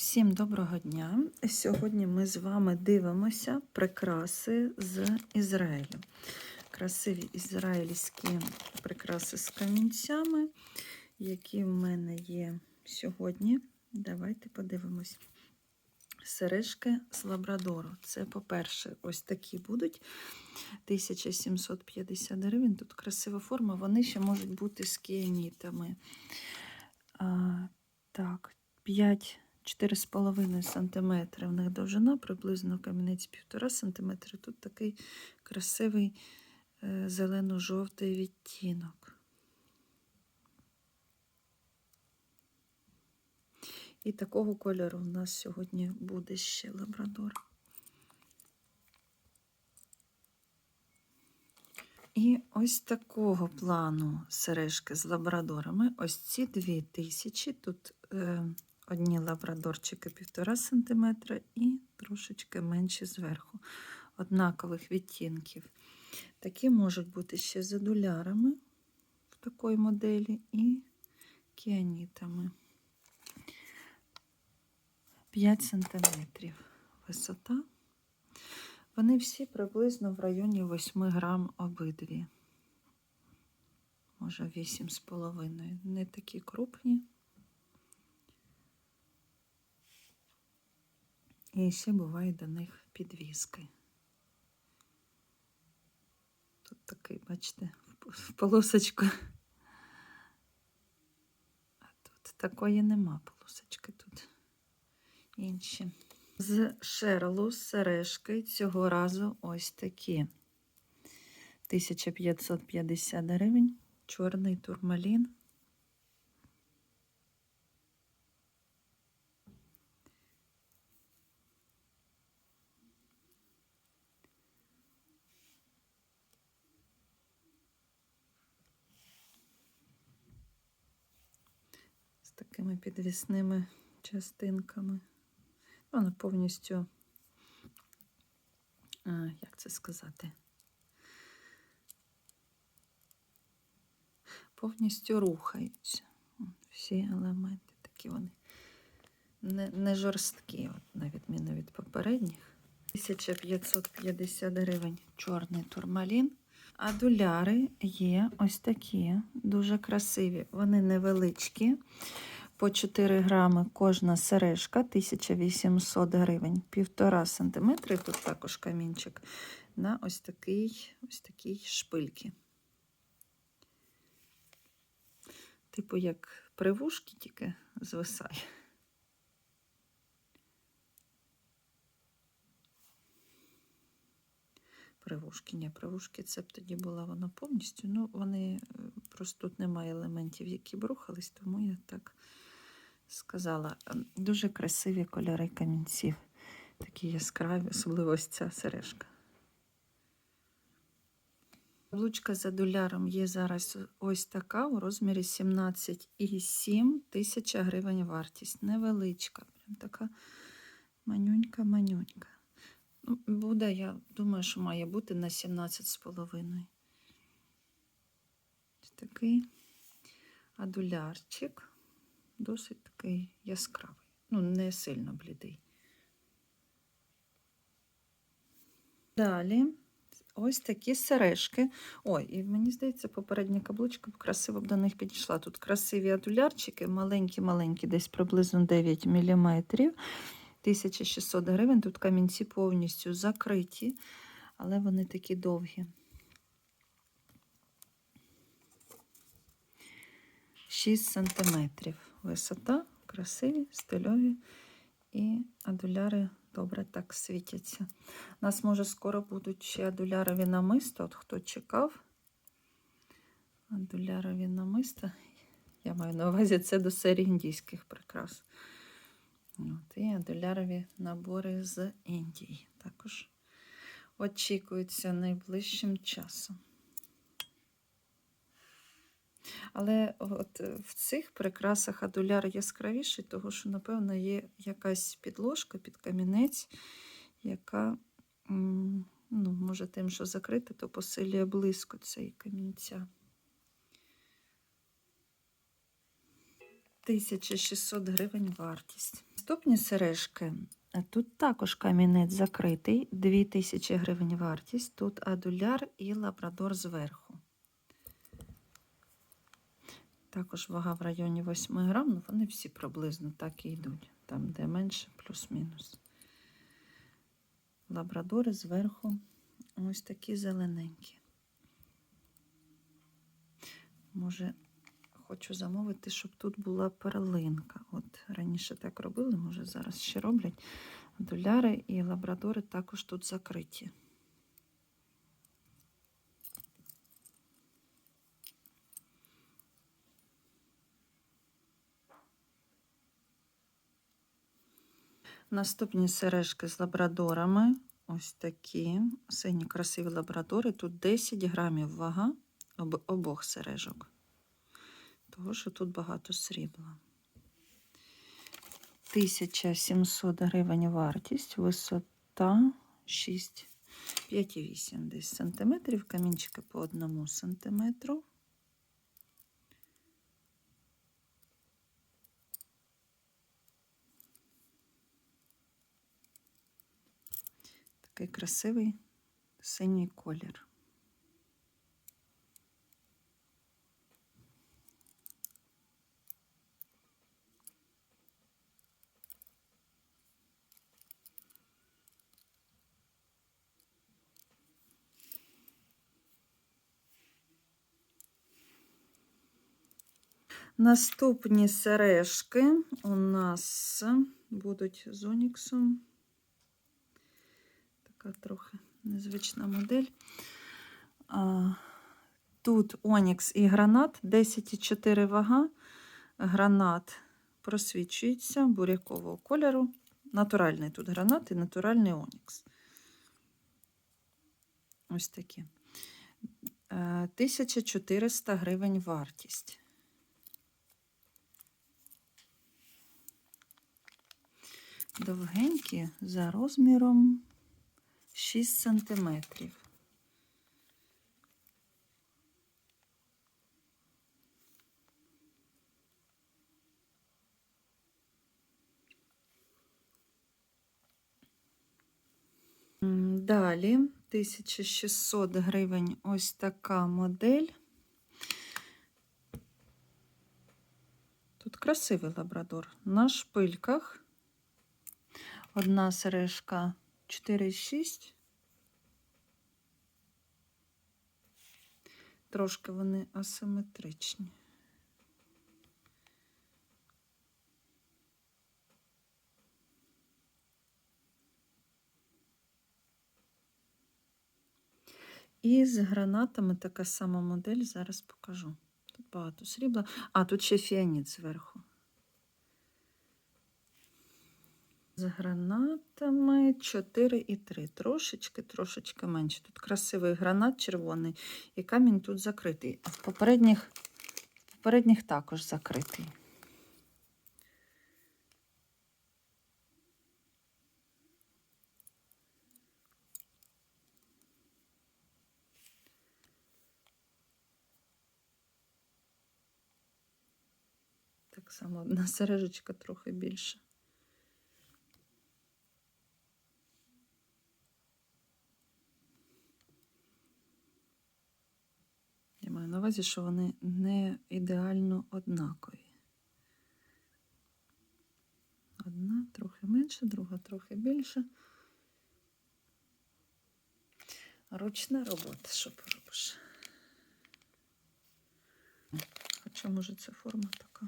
Всім доброго дня! Сьогодні ми з вами дивимося прикраси з Ізраїлю. Красиві ізраїльські прикраси з камінцями, які в мене є сьогодні. Давайте подивимось. Сережки з Лабрадору. Це, по-перше, ось такі будуть 1750 гривень. Тут красива форма, вони ще можуть бути з кіанітами. Так, 5 4,5 см в них довжина, приблизно камінець 1,5 см. Тут такий красивий е, зелено-жовтий відтінок. І такого кольору у нас сьогодні буде ще лабрадор. І ось такого плану сережки з лабрадорами. Ось ці дві тисячі. Тут е, одні лабрадорчики 1,5 см і трошечки менші зверху, однакових відтінків. Такі можуть бути ще з адулярами в такої моделі і кіанітами. 5 см висота. Вони всі приблизно в районі 8 грам обидві. Може, 8,5. Не такі крупні. І ще буває до них підвіски. Тут такий, бачите, в полосочку. А тут такої нема полосочки тут інші. З шерлу сережки цього разу ось такі. 1550 гривень, чорний турмалін. З такими підвісними частинками. Вона повністю, а, як це сказати, повністю рухаються. Всі елементи такі вони не, не жорсткі, от, на відміну від попередніх. 1550 гривень чорний турмалін. А доляри є ось такі, дуже красиві. Вони невеличкі по 4 грами кожна сережка 1800 гривень, півтора сантиметри. Тут також камінчик на ось такий ось такій шпильки. Типу, як привушки тільки звисає. Привушки, ні, привушки це б тоді була вона повністю. Ну, вони просто тут немає елементів, які б рухались, тому я так сказала. Дуже красиві кольори камінців. Такі яскраві, особливо ось ця сережка. Каблучка за доляром є зараз ось така у розмірі 17,7 тисяча гривень вартість. Невеличка, прям така манюнька-манюнька. Ну, Буде, я думаю, що має бути на 17,5. Такий адулярчик досить такий яскравий, ну, не сильно блідий. Далі ось такі сережки. Ой, і мені здається, попередня каблучка красиво б до них підійшла. Тут красиві адулярчики, маленькі-маленькі, десь приблизно 9 мм. 1600 гривень. Тут камінці повністю закриті, але вони такі довгі. 6 сантиметрів висота, красиві, стильові і адуляри добре так світяться. У нас, може, скоро будуть ще адулярові намиста. От хто чекав, адулярові намиста, я маю на увазі це до серії індійських прикрас. От, І адулярові набори з Індії. Також очікуються найближчим часом. Але от в цих прикрасах адуляр яскравіший, тому що, напевно, є якась підложка під камінець, яка, ну, може, тим, що закрита, то посилює близько цієї камінця. 1600 гривень вартість. Наступні сережки. Тут також камінець закритий, 2000 гривень вартість. Тут адуляр і лабрадор зверху. Також вага в районі 8 грам, ну вони всі приблизно так і йдуть. Там, де менше, плюс-мінус. Лабрадори зверху ось такі зелененькі. Може, хочу замовити, щоб тут була перлинка. От раніше так робили, може зараз ще роблять. Доляри і лабрадори також тут закриті. Наступні сережки з лабрадорами. Ось такі сині красиві лабрадори. Тут 10 грамів вага об- обох сережок. Того, що тут багато срібла. 1700 гривень вартість, висота 6, 5,8 десь сантиметрів, камінчики по одному сантиметру. Такий красивий синій колір. Наступні сережки у нас будуть з оніксом. Така трохи незвична модель. Тут Онікс і гранат, 10,4 вага. Гранат просвічується бурякового кольору. Натуральний тут гранат і натуральний Онікс. Ось такі. Е, 1400 гривень вартість. Довгенькі за розміром 6 сантиметрів. Далі 1600 гривень ось така модель. Тут красивий лабрадор. На шпильках. Одна сережка 4,6. Трошки вони асиметричні. І з гранатами така сама модель, зараз покажу. Тут багато срібла. А, тут ще фіаніт зверху. З гранатами 4,3. Трошечки, трошечки менше. Тут красивий гранат червоний, і камінь тут закритий. А в попередніх, в попередніх також закритий. Так само одна сережечка трохи більше. Я маю на увазі, що вони не ідеально однакові. Одна трохи менше, друга трохи більше. Ручна робота, що поробиш. Хоча, може, це форма така.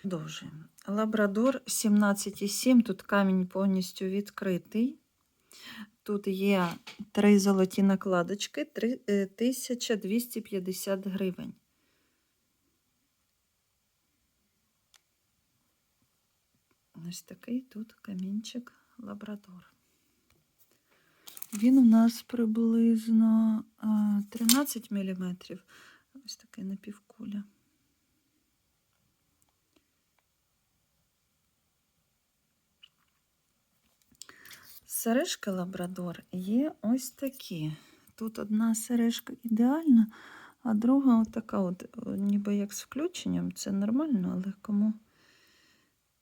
Продовжуємо. Лабрадор 17,7. Тут камінь повністю відкритий. Тут є три золоті накладочки, е, 1250 гривень. Ось такий тут камінчик лабрадор. Він у нас приблизно 13 мм. Ось такий напівкуля. Сережки лабрадор є ось такі. Тут одна сережка ідеальна, А друга така, от, ніби як з включенням, це нормально, але кому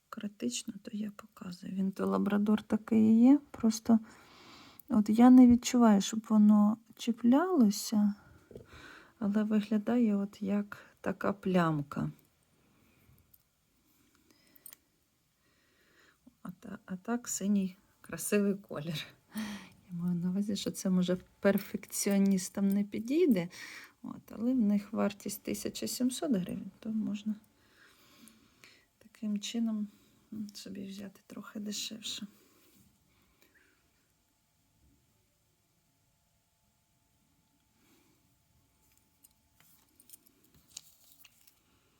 критично, то я показую. Він то лабрадор такий і є. Просто от я не відчуваю, щоб воно чіплялося, але виглядає от як така плямка. А так синій красивий колір. Я маю на увазі, що це може перфекціоністам не підійде, от, але в них вартість 1700 гривень, то можна таким чином собі взяти трохи дешевше.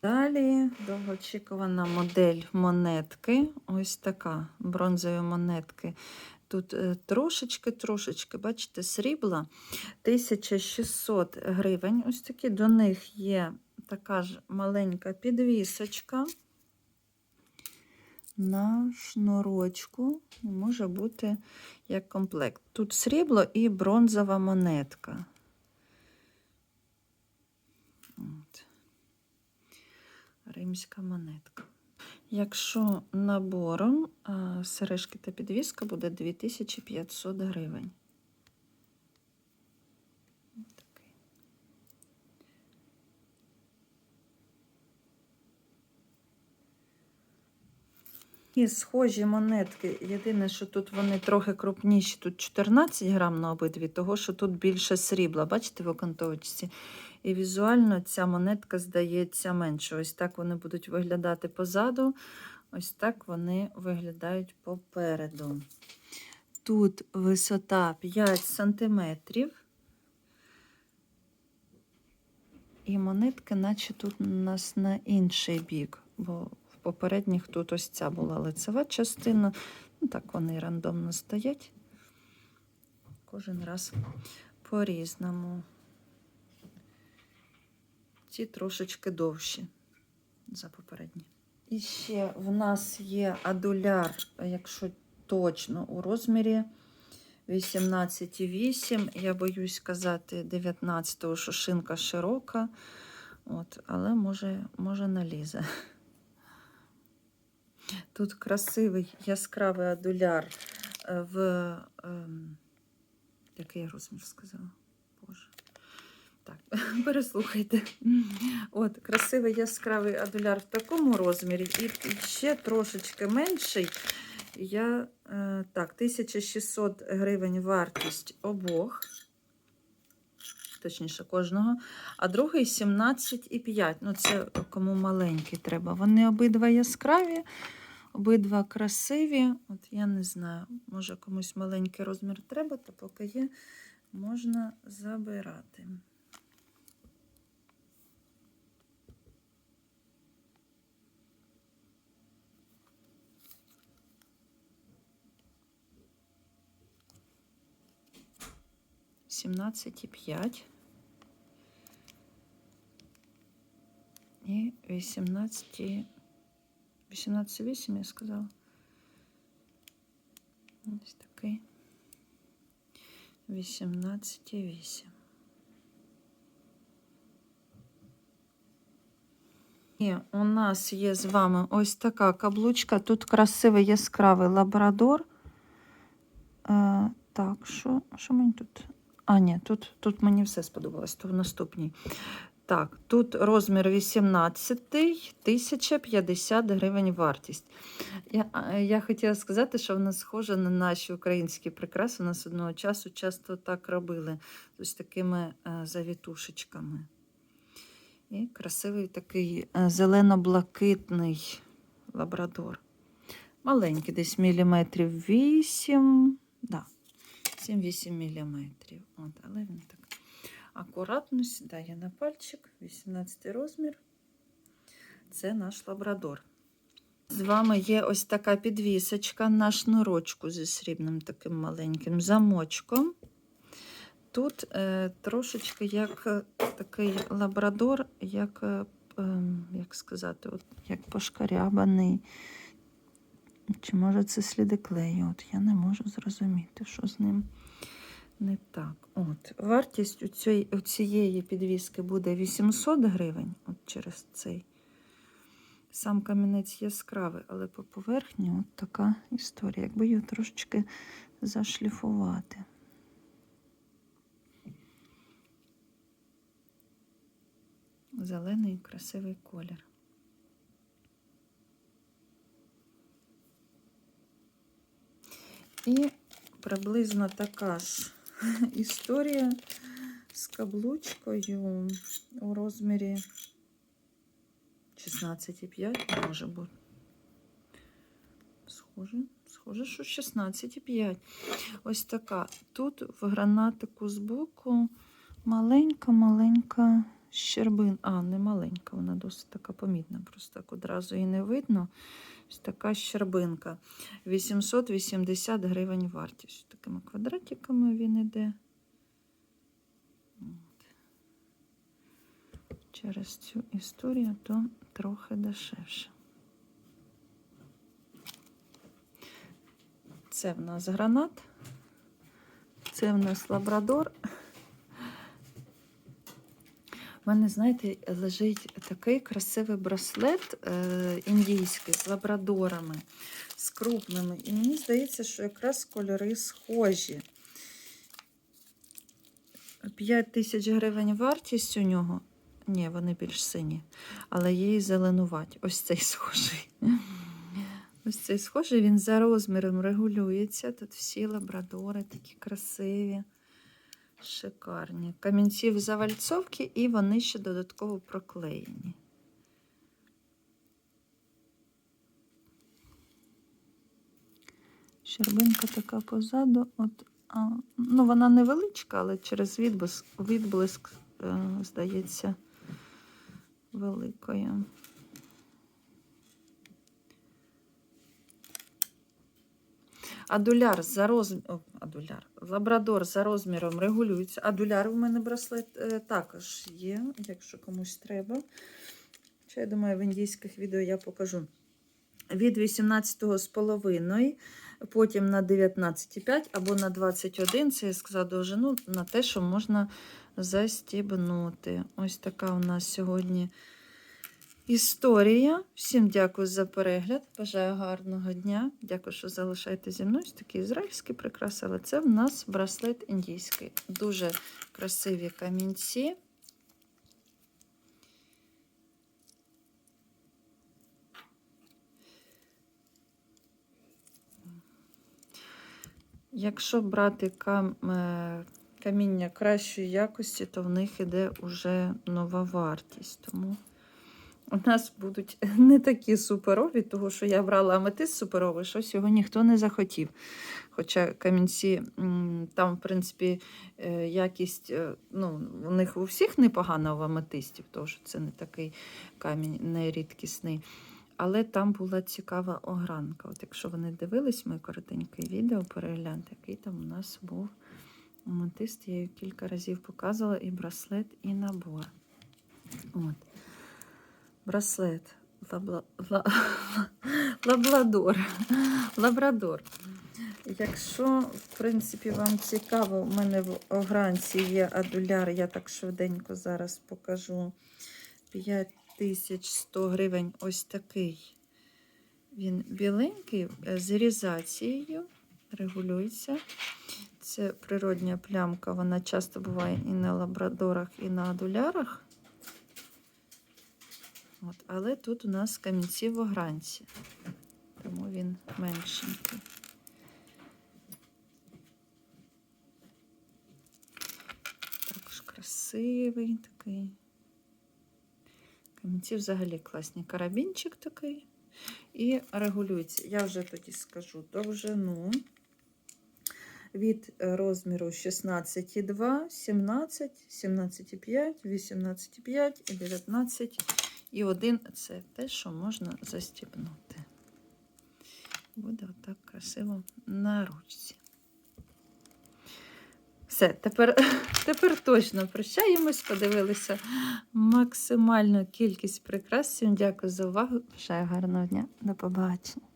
Далі довгоочікувана модель монетки. Ось така бронзові монетки. Тут трошечки-трошечки, бачите, срібла 1600 гривень. Ось такі до них є така ж маленька підвісочка на шнурочку. Може бути як комплект. Тут срібло і бронзова монетка. Римська монетка. Якщо набором сережки та підвіска буде 2500 гривень. І схожі монетки. Єдине, що тут вони трохи крупніші, тут 14 грам на обидві, того що тут більше срібла. Бачите в окантовочці? І візуально ця монетка здається менше. Ось так вони будуть виглядати позаду, ось так вони виглядають попереду. Тут висота 5 сантиметрів. І монетки, наче тут у нас на інший бік, бо в попередніх тут ось ця була лицева частина. Ну, так вони рандомно стоять. Кожен раз по-різному. Ці трошечки довші за попередні. І ще в нас є адуляр, якщо точно, у розмірі 18,8. Я боюсь казати 19, тому що шинка широка. От, але може, може налізе. Тут красивий яскравий адуляр е, в. Ем, який я розмір сказала? Так, переслухайте. От, красивий яскравий адуляр в такому розмірі, і ще трошечки менший. Я е, так, 1600 гривень вартість обох, точніше, кожного, а другий 17,5. Ну, це кому маленький треба. Вони обидва яскраві, обидва красиві. От я не знаю, може комусь маленький розмір треба, то поки є, можна забирати. Сімнадцять і п'ять. І 18, 18,8 я сказала. Ось такий. 18,8. І у нас є з вами ось така каблучка. Тут красивий яскравий лабрадор. Е, так, що, що мені тут? А, ні, тут, тут мені все сподобалось, то в наступній. Так, тут розмір 18, 1050 гривень вартість. Я, я хотіла сказати, що вона схожа на наші українські прикраси. У нас одного часу часто так робили з такими е, завітушечками. І красивий такий е, зелено-блакитний лабрадор. Маленький, десь міліметрів 8, да, 7-8 міліметрів. От, але він так акуратно сідає на пальчик, 18 розмір. Це наш лабрадор. З вами є ось така підвісочка на шнурочку зі срібним таким маленьким замочком. Тут е, трошечки як е, такий лабрадор, як, е, е, як сказати, от, як пошкарябаний. Чи може це сліди клею? От я не можу зрозуміти, що з ним Не так. От, вартість у, цій, у цієї підвіски буде 800 гривень, от через цей. Сам камінець яскравий, але по поверхні от така історія. Якби її трошечки зашліфувати. Зелений красивий колір. І приблизно така ж історія з каблучкою у розмірі 16,5 може бути. Схоже, схоже, що 16,5. Ось така. Тут в гранатику збоку маленька-маленька щербин. А, не маленька, вона досить така помітна. Просто так одразу і не видно. Ось така щербинка. 880 гривень вартість. Такими квадратиками він іде. Через цю історію то трохи дешевше. Це в нас гранат, це в нас лабрадор. У мене, знаєте, лежить такий красивий браслет е, індійський з лабрадорами, з крупними. І мені здається, що якраз кольори схожі. 5 тисяч гривень вартість у нього. Ні, вони більш сині, але є і зеленуваті. Ось цей схожий. Ось цей схожий, він за розміром регулюється. Тут всі лабрадори такі красиві, шикарні. Камінці в завальцовці, і вони ще додатково проклеєні. Щербинка така позаду. От, а, ну, вона невеличка, але через відблиск, відблиск е, здається, великою. Адуляр за розміром. Адуляр. Лабрадор за розміром регулюється. Адуляр у мене браслет е, також є, якщо комусь треба. Хоча, я думаю, в індійських відео я покажу. Від 18,5, потім на 19,5 або на 21, це я сказала довжину, на те, що можна застібнути. Ось така у нас сьогодні історія. Всім дякую за перегляд. Бажаю гарного дня. Дякую, що залишаєте зі мною. Ось такі ізраїльські прикраси, але це в нас браслет індійський. Дуже красиві камінці. Якщо брати кам, е, каміння кращої якості, то в них іде вже нова вартість. Тому у нас будуть не такі суперові, тому що я брала аметист суперовий, щось його ніхто не захотів. Хоча камінці там, в принципі, е, якість, е, ну, у них у всіх непогана в аметистів, тому що це не такий камінь не рідкісний. Але там була цікава огранка. От якщо вони дивились моє коротеньке відео, перегляньте, який там у нас був аметист. Я її кілька разів показувала і браслет, і набор. От. Браслет. Лабла... Лабрадор. Якщо, в принципі, вам цікаво, у мене в огранці є адуляр, я так швиденько зараз покажу. 5100 гривень ось такий. Він біленький, е, з ірізацією, регулюється. Це природня плямка, вона часто буває і на лабрадорах, і на адулярах. От, але тут у нас камінці в огранці, тому він меншенький. Також красивий такий. Камінці взагалі класні. Карабінчик такий. І регулюється. Я вже тоді скажу довжину від е, розміру 16,2, 17, 17,5, 18,5 і 19 і один це те, що можна застібнути. Буде отак красиво на ручці. Все, тепер, тепер точно прощаємось, подивилися максимальну кількість прикрас. Всім дякую за увагу. Бажаю гарного дня. До побачення.